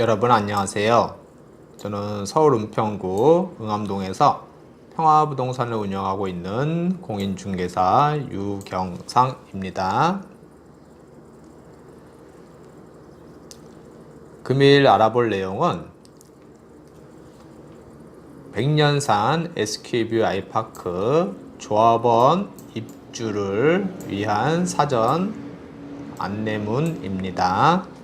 여러분 안녕하세요. 저는 서울 은평구 응암동에서 평화부동산을 운영하고 있는 공인중개사 유경상입니다. 금일 알아볼 내용은 백년산 SK뷰 아이파크 조합원 입주를 위한 사전 안내문입니다.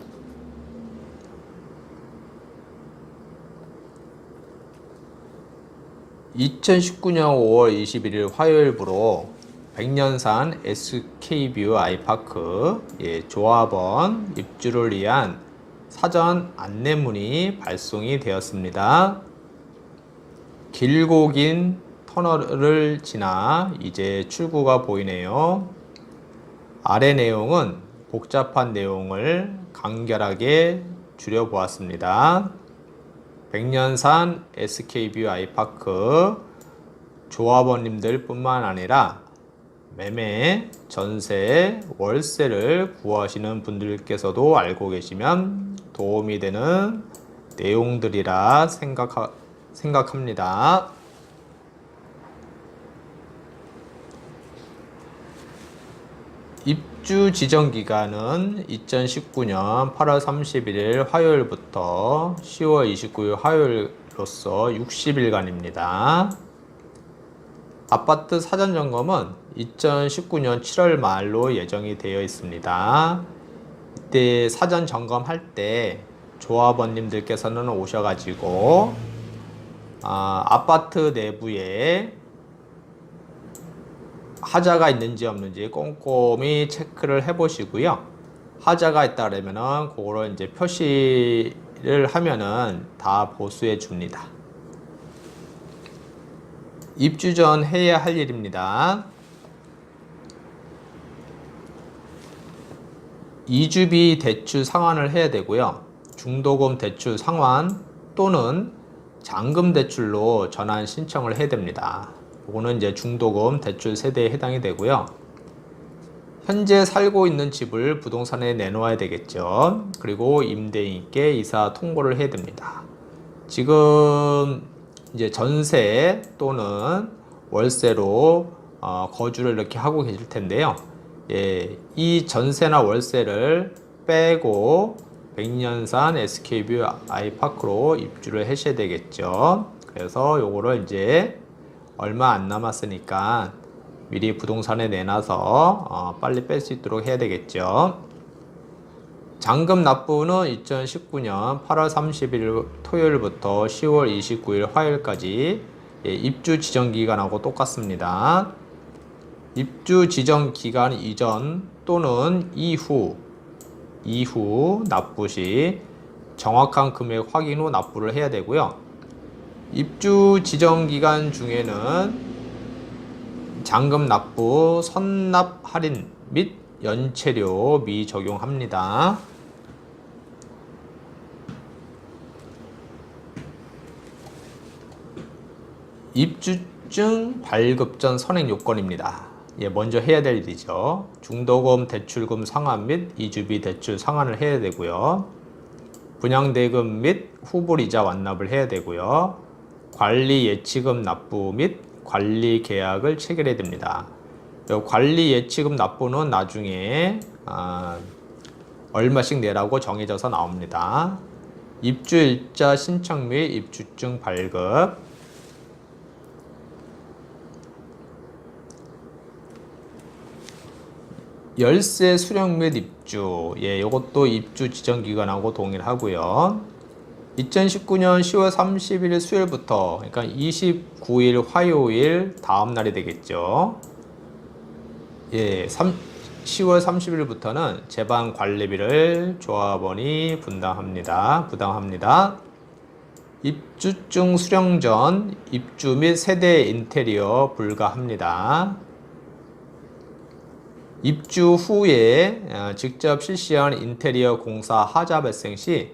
2019년 5월 21일 화요일부로 백년산 SK뷰 아이파크 예, 조합원 입주를 위한 사전 안내문이 발송이 되었습니다. 길고 긴 터널을 지나 이제 출구가 보이네요. 아래 내용은 복잡한 내용을 간결하게 줄여보았습니다. 백년산 SK뷰 아이파크 조합원님들 뿐만 아니라 매매, 전세, 월세를 구하시는 분들께서도 알고 계시면 도움이 되는 내용들이라 생각하, 생각합니다. 입주 지정 기간은 2019년 8월 31일 화요일부터 10월 29일 화요일로서 60일간입니다. 아파트 사전 점검은 2019년 7월 말로 예정이 되어 있습니다. 이때 사전 점검할 때 조합원님들께서는 오셔가지고 아, 아파트 내부에 하자가 있는지 없는지 꼼꼼히 체크를 해 보시고요. 하자가 있다 그러면은 그거를 이제 표시를 하면은 다 보수해 줍니다. 입주 전 해야 할 일입니다. 이주비 대출 상환을 해야 되고요. 중도금 대출 상환 또는 잔금 대출로 전환 신청을 해야 됩니다. 이거는 이제 중도금 대출 세대에 해당이 되고요. 현재 살고 있는 집을 부동산에 내놓아야 되겠죠. 그리고 임대인께 이사 통보를 해야 됩니다. 지금 이제 전세 또는 월세로 어, 거주를 이렇게 하고 계실 텐데요. 예, 이 전세나 월세를 빼고 백년산 SK뷰 아이파크로 입주를 하셔야 되겠죠. 그래서 요거를 이제 얼마 안 남았으니까 미리 부동산에 내놔서 어, 빨리 뺄 수 있도록 해야 되겠죠. 잔금 납부는 2019년 8월 30일 토요일부터 10월 29일 화요일까지 예, 입주 지정 기간하고 똑같습니다. 입주 지정 기간 이전 또는 이후 이후 납부 시 정확한 금액 확인 후 납부를 해야 되고요. 입주 지정 기간 중에는 잔금 납부, 선납 할인 및 연체료 미 적용합니다. 입주증 발급 전 선행 요건입니다. 예, 먼저 해야 될 일이죠. 중도금 대출금 상환 및 이주비 대출 상환을 해야 되고요. 분양대금 및 후불이자 완납을 해야 되고요. 관리 예치금 납부 및 관리 계약을 체결해야 됩니다. 관리 예치금 납부는 나중에 아, 얼마씩 내라고 정해져서 나옵니다. 입주일자 신청 및 입주증 발급 열쇠 수령 및 입주 예, 이것도 입주 지정 기간하고 동일하고요. 2019년 10월 31일 수요일부터 그러니까 29일 화요일 다음 날이 되겠죠. 예, 3, 10월 30일부터는 재반 관리비를 조합원이 분담합니다. 부담합니다. 입주증 수령 전 입주 및 세대 인테리어 불가합니다. 입주 후에 어, 직접 실시한 인테리어 공사 하자 발생 시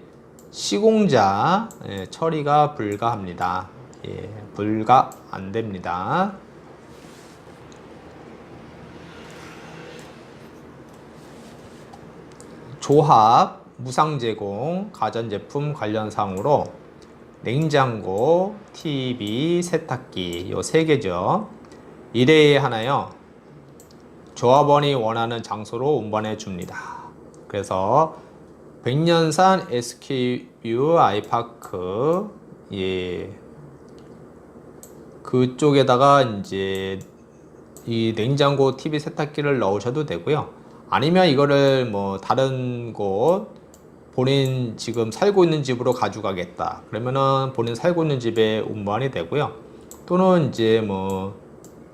시공자 예, 처리가 불가합니다. 예, 불가 안 됩니다. 조합 무상 제공 가전제품 관련 사항으로 냉장고, TV, 세탁기 요 세 개죠. 1회에 하나요. 조합원이 원하는 장소로 운반해 줍니다. 그래서 백년산 SK뷰 아이파크 예 그쪽에다가 이제 이 냉장고 TV 세탁기를 넣으셔도 되고요. 아니면 이거를 뭐 다른 곳 본인 지금 살고 있는 집으로 가져가겠다. 그러면은 본인 살고 있는 집에 운반이 되고요. 또는 이제 뭐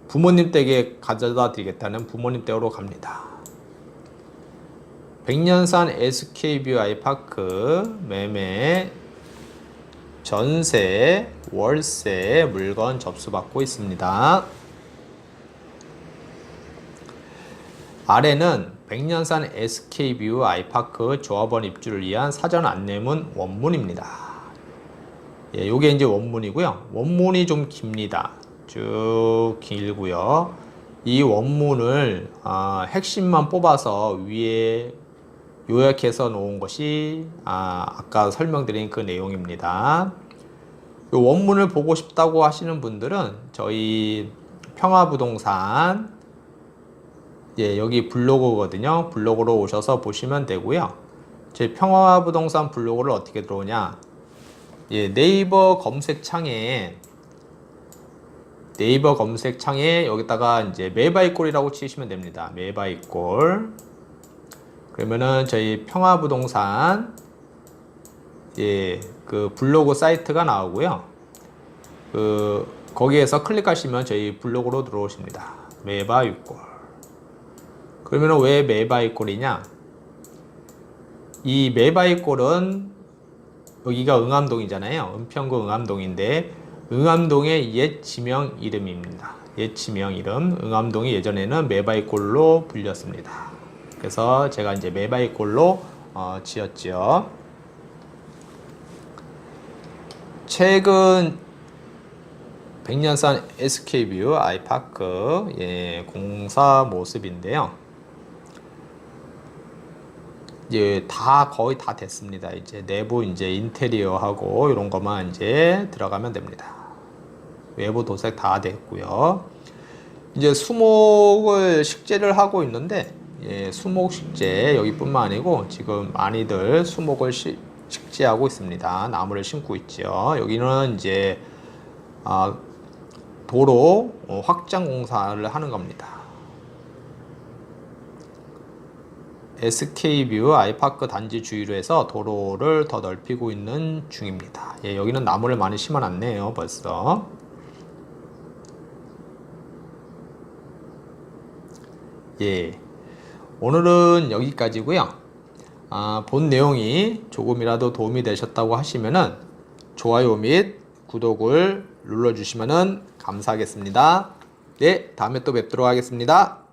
부모님 댁에 가져다 드리겠다는 부모님 댁으로 갑니다. 백년산 SK뷰 아이파크 매매 전세 월세 물건 접수받고 있습니다. 아래는 백년산 SK뷰 아이파크 조합원 입주를 위한 사전 안내문 원문입니다. 예, 요게 이제 원문이고요. 원문이 좀 깁니다. 쭉 길고요. 이 원문을 아, 핵심만 뽑아서 위에 요약해서 놓은 것이 아, 아까 설명드린 그 내용입니다. 요 원문을 보고 싶다고 하시는 분들은 저희 평화부동산 예, 여기 블로그거든요. 블로그로 오셔서 보시면 되고요. 제 평화부동산 블로그를 어떻게 들어오냐? 예, 네이버 검색창에 네이버 검색창에 여기다가 이제 매바이꼴이라고 치시면 됩니다. 매바이꼴. 그러면은 저희 평화부동산 예, 그 블로그 사이트가 나오고요. 그 거기에서 클릭하시면 저희 블로그로 들어오십니다. 매바이꼴. 그러면 왜 매바이꼴이냐? 이 매바이꼴은 여기가 응암동이잖아요. 은평구 응암동인데 응암동의 옛 지명 이름입니다. 옛 지명 이름 응암동이 예전에는 매바이꼴로 불렸습니다. 그래서 제가 이제 매바이꼴로 어, 지었죠. 최근 백년산 SK뷰 아이파크 예, 공사 모습인데요. 이제 다 거의 다 됐습니다. 이제 내부 이제 인테리어하고 이런 것만 이제 들어가면 됩니다. 외부 도색 다 됐고요. 이제 수목을 식재를 하고 있는데 예, 수목 식재 여기뿐만 아니고 지금 많이들 수목을 시, 식재하고 있습니다. 나무를 심고 있죠. 여기는 이제 아, 도로 어, 확장 공사를 하는 겁니다. SK뷰 아이파크 단지 주위로 해서 도로를 더 넓히고 있는 중입니다. 예, 여기는 나무를 많이 심어놨네요, 벌써. 예, 오늘은 여기까지고요. 아, 본 내용이 조금이라도 도움이 되셨다고 하시면은 좋아요 및 구독을 눌러주시면은 감사하겠습니다. 네, 다음에 또 뵙도록 하겠습니다.